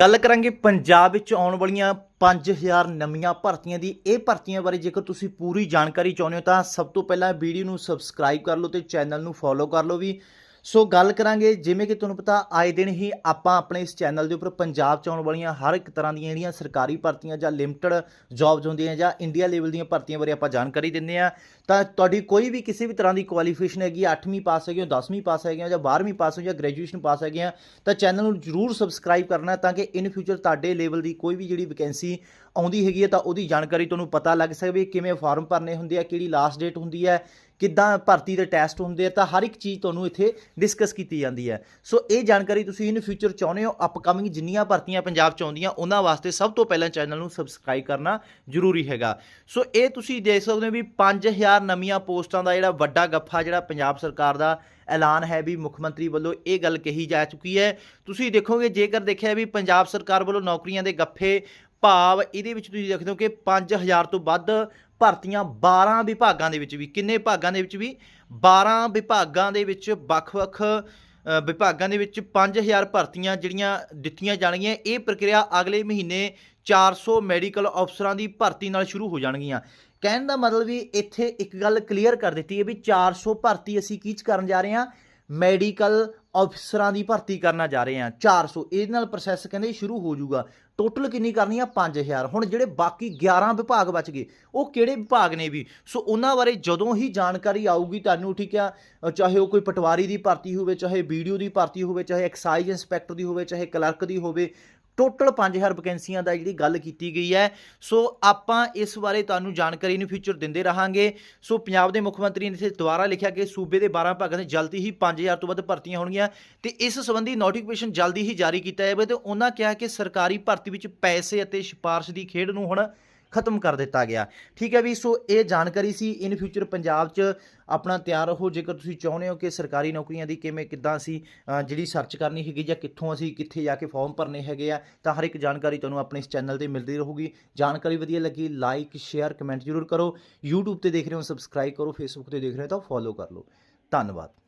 ਗੱਲ ਕਰਾਂਗੇ ਪੰਜਾਬ ਵਿੱਚ ਆਉਣ ਵਾਲੀਆਂ 5000 ਨਵੀਆਂ ਭਰਤੀਆਂ ਦੀ। ਇਹ ਭਰਤੀਆਂ ਬਾਰੇ ਜੇਕਰ ਤੁਸੀਂ ਪੂਰੀ ਜਾਣਕਾਰੀ ਚਾਹੁੰਦੇ ਹੋ ਤਾਂ ਸਭ ਤੋਂ ਪਹਿਲਾਂ ਵੀਡੀਓ ਨੂੰ ਸਬਸਕ੍ਰਾਈਬ ਕਰ ਲਓ ਤੇ ਚੈਨਲ ਨੂੰ ਫੋਲੋ ਕਰ ਲਓ ਵੀ। ਸੋ ਗੱਲ ਕਰਾਂਗੇ, ਜਿਵੇਂ ਕਿ ਤੁਹਾਨੂੰ ਪਤਾ ਆਏ ਦਿਨ ਹੀ ਆਪਾਂ ਆਪਣੇ ਇਸ ਚੈਨਲ ਦੇ ਉੱਪਰ ਪੰਜਾਬ 'ਚ ਆਉਣ ਵਾਲੀਆਂ ਹਰ ਇੱਕ ਤਰ੍ਹਾਂ ਦੀਆਂ ਜਿਹੜੀਆਂ ਸਰਕਾਰੀ ਭਰਤੀਆਂ ਜਾਂ ਲਿਮਟਿਡ ਜੌਬਸ ਹੁੰਦੀਆਂ ਜਾਂ ਇੰਡੀਆ ਲੈਵਲ ਦੀਆਂ ਭਰਤੀਆਂ ਬਾਰੇ ਆਪਾਂ ਜਾਣਕਾਰੀ ਦਿੰਦੇ ਆ ਤਾਂ ਤੁਹਾਡੀ ਕੋਈ ਵੀ ਕਿਸੇ ਵੀ ਤਰ੍ਹਾਂ ਦੀ ਕੁਆਲੀਫਿਕੇਸ਼ਨ ਹੈਗੀ 8ਵੀਂ ਪਾਸ ਹੈਗੀ ਹੋ 10ਵੀਂ ਪਾਸ ਹੈਗੇ ਹੋ ਜਾਂ 12ਵੀਂ ਪਾਸ ਹੋ ਜਾਂ ਗ੍ਰੈਜੂਏਸ਼ਨ ਪਾਸ ਹੈਗੇ ਆ ਤਾਂ ਚੈਨਲ ਨੂੰ ਜਰੂਰ ਸਬਸਕ੍ਰਾਈਬ ਕਰਨਾ ਤਾਂ ਕਿ ਇਨ ਫਿਊਚਰ ਤੁਹਾਡੇ ਲੈਵਲ ਦੀ ਕੋਈ ਵੀ ਜਿਹੜੀ ਵੈਕੈਂਸੀ ਆਉਂਦੀ ਹੈਗੀ ਹੈ, ਤਾਂ ਉਹਦੀ ਜਾਣਕਾਰੀ ਤੁਹਾਨੂੰ ਪਤਾ ਲੱਗ ਸਕੇ ਕਿਵੇਂ ਫਾਰਮ ਭਰਨੇ ਹੁੰਦੇ ਆ, ਕਿਹੜੀ ਲਾਸਟ ਡੇਟ ਹੁੰਦੀ ਹੈ ਕਿੱਦਾਂ ਭਰਤੀ ਦੇ ਟੈਸਟ ਹੁੰਦੇ ਆ, ਤਾਂ ਹਰ ਇੱਕ ਚੀਜ਼ ਤੁਹਾਨੂੰ ਇੱਥੇ ਡਿਸਕਸ ਕੀਤੀ ਜਾਂਦੀ ਹੈ। ਸੋ ਇਹ ਜਾਣਕਾਰੀ ਤੁਸੀਂ ਇਨ ਫਿਊਚਰ ਚਾਹੁੰਦੇ ਹੋ ਅਪਕਮਿੰਗ ਜਿੰਨੀਆਂ ਭਰਤੀਆਂ ਪੰਜਾਬ ਚ ਆਉਂਦੀਆਂ, ਉਹਨਾਂ ਵਾਸਤੇ ਸਭ ਤੋਂ ਪਹਿਲਾਂ ਚੈਨਲ ਨੂੰ ਸਬਸਕ੍ਰਾਈਬ ਕਰਨਾ ਜ਼ਰੂਰੀ ਹੈਗਾ। ਸੋ ਇਹ ਤੁਸੀਂ ਦੇਖ ਸਕਦੇ ਹੋ ਵੀ 5000 ਨਵੀਆਂ ਪੋਸਟਾਂ ਦਾ ਜਿਹੜਾ ਵੱਡਾ ਗੱਫਾ ਜਿਹੜਾ ਪੰਜਾਬ ਸਰਕਾਰ ਦਾ ਐਲਾਨ ਹੈ ਵੀ ਮੁੱਖ ਮੰਤਰੀ ਵੱਲੋਂ ਇਹ ਗੱਲ ਕਹੀ ਜਾ ਚੁੱਕੀ ਹੈ। ਤੁਸੀਂ ਦੇਖੋਗੇ, ਜੇਕਰ ਦੇਖਿਆ ਵੀ ਪੰਜਾਬ ਸਰਕਾਰ ਵੱਲੋਂ ਨੌਕਰੀਆਂ ਦੇ ਗੱਫੇ ਭਾਵ ਇਹਦੇ ਵਿੱਚ ਤੁਸੀਂ ਦੇਖਦੇ ਹੋ ਕਿ 5000 ਤੋਂ ਵੱਧ ਭਰਤੀਆਂ 12 ਵਿਭਾਗਾਂ ਦੇ ਵਿੱਚ ਵੀ, ਕਿੰਨੇ ਵਿਭਾਗਾਂ ਦੇ ਵਿੱਚ ਵੀ? 12 ਵਿਭਾਗਾਂ ਦੇ ਵਿੱਚ ਵੱਖ-ਵੱਖ ਵਿਭਾਗਾਂ ਦੇ ਵਿੱਚ 5000 ਭਰਤੀਆਂ ਜਿਹੜੀਆਂ ਦਿੱਤੀਆਂ ਜਾਣਗੀਆਂ। ਇਹ ਪ੍ਰਕਿਰਿਆ ਅਗਲੇ ਮਹੀਨੇ 400 ਮੈਡੀਕਲ ਅਫਸਰਾਂ ਦੀ ਭਰਤੀ ਨਾਲ ਸ਼ੁਰੂ ਹੋ ਜਾਣਗੀਆਂ। ਕਹਿਣ ਦਾ ਮਤਲਬ ਵੀ ਇੱਥੇ ਇੱਕ ਗੱਲ ਕਲੀਅਰ ਕਰ ਦਿੱਤੀ ਹੈ ਵੀ 400 ਭਰਤੀ ਅਸੀਂ ਕੀ 'ਚ ਕਰਨ ਜਾ ਰਹੇ ਹਾਂ? ਮੈਡੀਕਲ ਅਫਸਰਾਂ ਦੀ ਭਰਤੀ ਕਰਨਾ ਜਾ ਰਹੇ ਹਾਂ। 400 ਇਹਦੇ ਨਾਲ ਪ੍ਰੋਸੈਸ ਕਹਿੰਦੇ ਸ਼ੁਰੂ ਹੋ ਜਾਊਗਾ। ਟੋਟਲ ਕਿੰਨੀ ਕਰਨੀ ਆ? 5000 ਹੁਣ ਜਿਹੜੇ ਬਾਕੀ 11 ਵਿਭਾਗ ਬਚ ਗਏ, ਉਹ ਕਿਹੜੇ ਵਿਭਾਗ ਨੇ ਵੀ? ਸੋ ਉਹਨਾਂ ਬਾਰੇ ਜਦੋਂ ਹੀ ਜਾਣਕਾਰੀ ਆਊਗੀ ਤੁਹਾਨੂੰ, ਠੀਕ ਆ, ਚਾਹੇ ਉਹ ਕੋਈ ਪਟਵਾਰੀ ਦੀ ਭਰਤੀ ਹੋਵੇ, ਚਾਹੇ ਵੀਡੀਓ ਦੀ ਭਰਤੀ ਹੋਵੇ, ਚਾਹੇ ਐਕਸਾਈਜ਼ ਇੰਸਪੈਕਟਰ ਦੀ ਹੋਵੇ, ਚਾਹੇ ਕਲਰਕ ਦੀ ਹੋਵੇ ਟੋਟਲ 5000 ਵੈਕੈਂਸੀਆਂ ਦਾ ਜਿਹੜੀ ਗੱਲ ਕੀਤੀ ਗਈ ਹੈ। ਸੋ ਆਪਾਂ ਇਸ ਬਾਰੇ ਤੁਹਾਨੂੰ ਜਾਣਕਾਰੀ ਨੂੰ ਫਿਊਚਰ ਦਿੰਦੇ ਰਹਾਂਗੇ। ਸੋ ਪੰਜਾਬ ਦੇ ਮੁੱਖ ਮੰਤਰੀ ਨੇ ਇੱਥੇ ਦੁਬਾਰਾ ਲਿਖਿਆ ਕਿ ਸੂਬੇ ਦੇ 12 ਭਾਗਾਂ ਦੇ ਜਲਦੀ ਹੀ 5000 ਤੋਂ ਵੱਧ ਭਰਤੀਆਂ ਹੋਣਗੀਆਂ। ਤੇ ਇਸ ਸੰਬੰਧੀ ਨੋਟੀਫਿਕੇਸ਼ਨ ਜਲਦੀ ਹੀ ਜਾਰੀ ਕੀਤਾ ਜਾਵੇ ਤੇ ਉਹਨਾਂ ਕਿਹਾ ਕਿ ਸਰਕਾਰੀ ਭਰਤੀ ਵਿੱਚ ਪੈਸੇ ਅਤੇ ਸਿਫਾਰਿਸ਼ ਦੀ ਖੇਡ ਨੂੰ ਹੁਣ ਖਤਮ ਕਰ ਦਿੱਤਾ ਗਿਆ। ਠੀਕ ਹੈ ਵੀ, ਸੋ ਇਹ ਜਾਣਕਾਰੀ ਸੀ ਇਨ ਫਿਊਚਰ ਪੰਜਾਬ 'ਚ ਆਪਣਾ ਤਿਆਰ ਰਹੋ ਜੇਕਰ ਤੁਸੀਂ ਚਾਹੁੰਦੇ ਹੋ ਕਿ ਸਰਕਾਰੀ ਨੌਕਰੀਆਂ ਦੀ ਕਿਵੇਂ, ਕਿੱਦਾਂ ਅਸੀਂ ਜਿਹੜੀ ਸਰਚ ਕਰਨੀ ਹੈਗੀ ਜਾਂ ਕਿੱਥੋਂ ਅਸੀਂ ਕਿੱਥੇ ਜਾ ਕੇ ਫਾਰਮ ਭਰਨੇ ਹੈਗੇ ਆ, ਤਾਂ ਹਰ ਇੱਕ ਜਾਣਕਾਰੀ ਤੁਹਾਨੂੰ ਆਪਣੇ ਇਸ ਚੈਨਲ ਤੇ ਮਿਲਦੀ ਰਹੂਗੀ। ਜਾਣਕਾਰੀ ਵਧੀਆ ਲੱਗੀ ਲਾਈਕ ਸ਼ੇਅਰ ਕਮੈਂਟ ਜ਼ਰੂਰ ਕਰੋ। YouTube ਤੇ ਦੇਖ ਰਹੇ ਹੋ ਸਬਸਕ੍ਰਾਈਬ ਕਰੋ, Facebook ਤੇ ਦੇਖ ਰਹੇ ਹੋ, ਤਾਂ ਫੋਲੋ ਕਰ ਲਓ। ਧੰਨਵਾਦ।